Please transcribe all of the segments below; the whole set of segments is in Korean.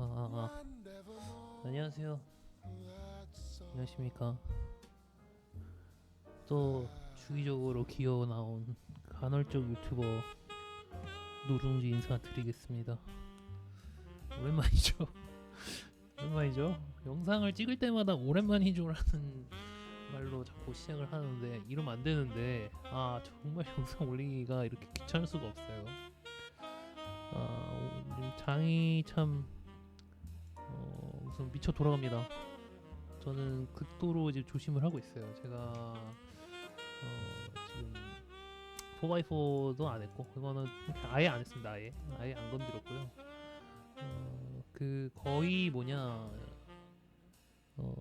아, 아, 아. 안녕하세요. 안녕하십니까. 또 주기적으로 기어 나온 간헐적 유튜버 노중지 인사드리겠습니다. 오랜만이죠. 오랜만이죠. 영상을 찍을 때마다 오랜만이죠라는 말로 자꾸 시작을 하는데 이러면 안 되는데 아 정말 영상 올리기가 이렇게 귀찮을 수가 없어요. 아 장이 참 어, 우선 미쳐 돌아갑니다. 저는 극도로 이제 조심을 하고 있어요. 제가 어, 지금 4x4도 안 했고 그거는 아예 안 했습니다. 아예 아예 안 건드렸고요. 어, 그 거의 뭐냐 어,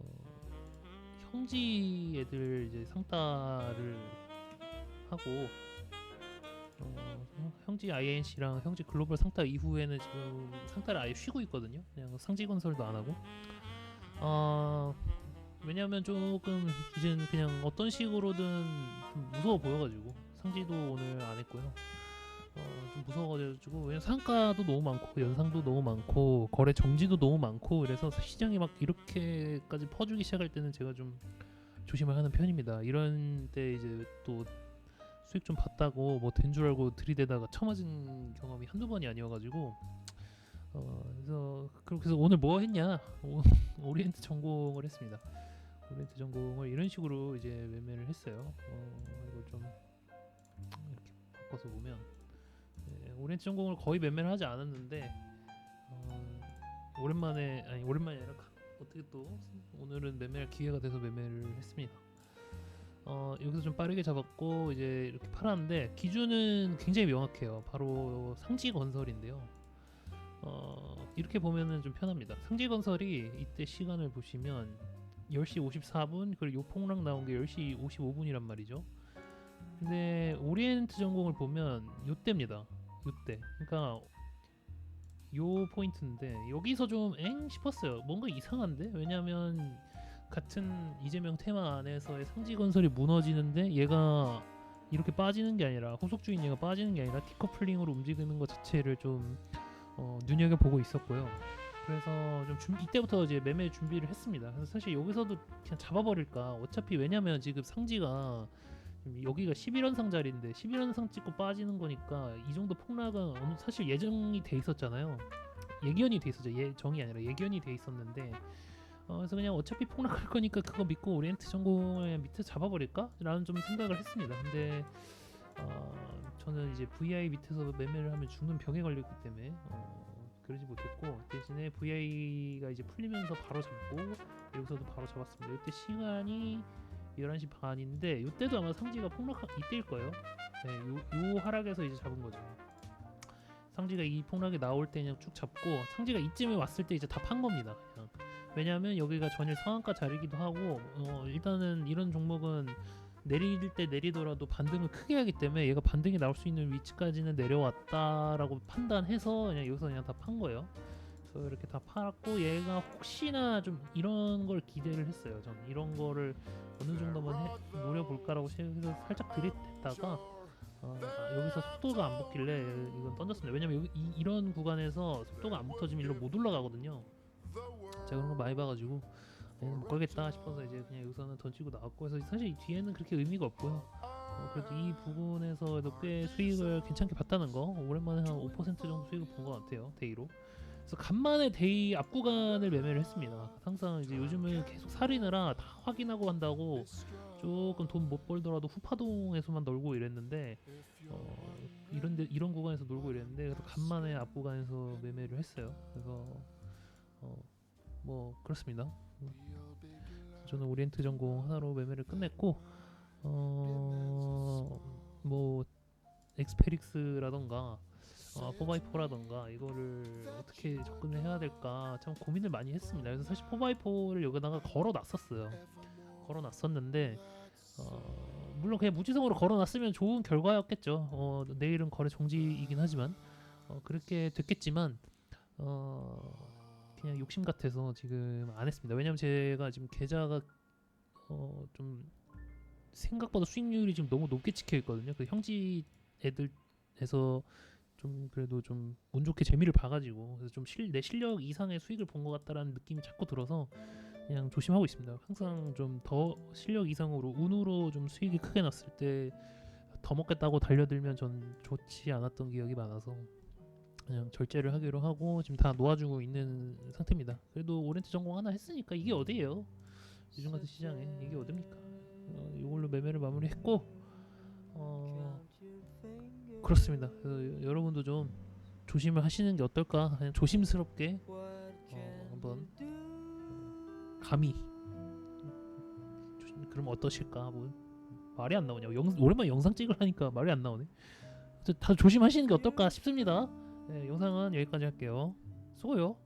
형지 애들 이제 상따를 하고 어, 형지 INC랑 형지 글로벌 상따 이후에는 지금 상따를 아예 쉬고 있거든요. 그냥 상지 건설도 안 하고. 어, 왜냐면 조금 이제는 그냥 어떤 식으로든 좀 무서워 보여가지고 상지도 오늘 안 했고요. 어, 좀 무서워가지고 왜냐 상가도 너무 많고 연상도 너무 많고 거래 정지도 너무 많고 그래서 시장이 막 이렇게까지 퍼주기 시작할 때는 제가 좀 조심을 하는 편입니다. 이런 때 이제 또 수익 좀 봤다고 뭐 된 줄 알고 들이대다가 처맞은 경험이 한두 번이 아니어가지고 어 그래서 그래서 오늘 뭐 했냐? 오, 오리엔트 전공을 했습니다. 오리엔트 전공을 이런 식으로 이제 매매를 했어요. 어 이걸 좀 이렇게 바꿔서 보면 네, 오리엔트 전공을 거의 매매를 하지 않았는데 어, 오랜만에 아니 오랜만이 아니라 가- 어떻게 또 오늘은 매매할 기회가 돼서 매매를 했습니다 어, 여기서 좀 빠르게 잡았고 이제 이렇게 팔았는데 기준은 굉장히 명확해요. 바로 상지 건설인데요. 어, 이렇게 보면은 좀 편합니다. 상지 건설이 이때 시간을 보시면 10시 54분 그리고 요 폭락 나온 게 10시 55분이란 말이죠. 근데 오리엔트 전공을 보면 요때입니다. 요때. 그러니까 요 포인트인데 여기서 좀 엥 싶었어요. 뭔가 이상한데? 왜냐면 같은 이재명 테마 안에서의 상지 건설이 무너지는데 얘가 이렇게 빠지는 게 아니라 후속 주인 얘가 빠지는 게 아니라 디커플링으로 움직이는 것 자체를 좀 어, 눈여겨 보고 있었고요. 그래서 좀 준- 이때부터 이제 매매 준비를 했습니다. 그래서 사실 여기서도 그냥 잡아버릴까. 어차피 왜냐면 지금 상지가 여기가 11원상 자리인데 11원상 찍고 빠지는 거니까 이 정도 폭락은 사실 예정이 돼 있었잖아요. 예견이 돼 있었죠. 예정이 아니라 예견이 돼 있었는데 어, 그래서 그냥 어차피 폭락할 거니까 그거 믿고 오리엔트 전공을 밑에 잡아버릴까? 라는 좀 생각을 했습니다. 근데 어, 저는 이제 VI 밑에서 매매를 하면 죽는 병에 걸렸기 때문에 어, 그러지 못했고 대신에 VI가 이제 풀리면서 바로 잡고 여기서도 바로 잡았습니다. 이때 시간이 11시 반인데 이때도 아마 상지가 폭락 이때일 거예요. 네, 요, 요 하락에서 이제 잡은 거죠. 상지가 이 폭락이 나올 때 그냥 쭉 잡고 상지가 이쯤에 왔을 때 이제 다 판 겁니다. 그냥. 왜냐하면 여기가 전일 상한가 자리기도 하고 어, 일단은 이런 종목은 내릴 때 내리더라도 반등을 크게 하기 때문에 얘가 반등이 나올 수 있는 위치까지는 내려왔다라고 판단해서 그냥 여기서 그냥 다 판 거예요. 그래서 이렇게 다 팔았고 얘가 혹시나 좀 이런 걸 기대를 했어요. 전 이런 거를 어느 정도 해, 노려볼까라고 생각해서 살짝 들이댔다가 어, 아, 여기서 속도가 안 붙길래 이건 던졌습니다. 왜냐면 이런 구간에서 속도가 안 붙어지면 일로 못 올라가거든요. 제가 그런 거 많이 봐가지고 에이, 못 가겠다 싶어서 이제 그냥 여기서는 던지고 나왔고 해서 사실 이 뒤에는 그렇게 의미가 없고요. 어, 그래도 이 부분에서도 꽤 수익을 괜찮게 봤다는 거 오랜만에 한 5% 정도 수익을 본 것 같아요 데이로. 그래서 간만에 데이 앞 구간을 매매를 했습니다. 항상 이제 요즘은 계속 살이느라 다 확인하고 한다고 조금 돈 못 벌더라도 후파동에서만 놀고 이랬는데 어, 이런 데 이런 구간에서 놀고 이랬는데 그래서 간만에 앞 구간에서 매매를 했어요. 그래서 어, 뭐 그렇습니다. 저는 오리엔트 전공 하나로 매매를 끝냈고 어뭐 엑스페릭스라던가 어, 4x4라던가 이거를 어떻게 접근을 해야 될까 참 고민을 많이 했습니다. 그래서 사실 4x4를 여기다가 걸어놨었어요. 걸어놨었는데 어, 물론 그냥 무지성으로 걸어놨으면 좋은 결과였겠죠. 어, 내일은 거래 정지이긴 하지만 어, 그렇게 됐겠지만 어, 그냥 욕심 같아서 지금 안 했습니다. 왜냐면 제가 지금 계좌가 어, 좀 생각보다 수익률이 지금 너무 높게 찍혀 있거든요. 그 형지 애들에서 좀 그래도 좀 운 좋게 재미를 봐가지고 그래서 좀 내 실력 이상의 수익을 본 것 같다라는 느낌이 자꾸 들어서 그냥 조심하고 있습니다. 항상 좀 더 실력 이상으로 운으로 좀 수익이 크게 났을 때 더 먹겠다고 달려들면 전 좋지 않았던 기억이 많아서 그냥 절제를 하기로 하고 지금 다 놓아주고 있는 상태입니다. 그래도 오렌트 전공 하나 했으니까 이게 어디예요? 요즘 같은 시장에 이게 어딥니까? 어, 이걸로 매매를 마무리했고 어, 그렇습니다. 그래서 여러분도 좀 조심을 하시는 게 어떨까? 그냥 조심스럽게 어, 한번 감히 조심, 그럼 어떠실까? 뭐 말이 안 나오냐? 영, 오랜만에 영상 찍으려니까 말이 안 나오네. 다 조심하시는 게 어떨까 싶습니다. 네, 영상은 여기까지 할게요. 수고요.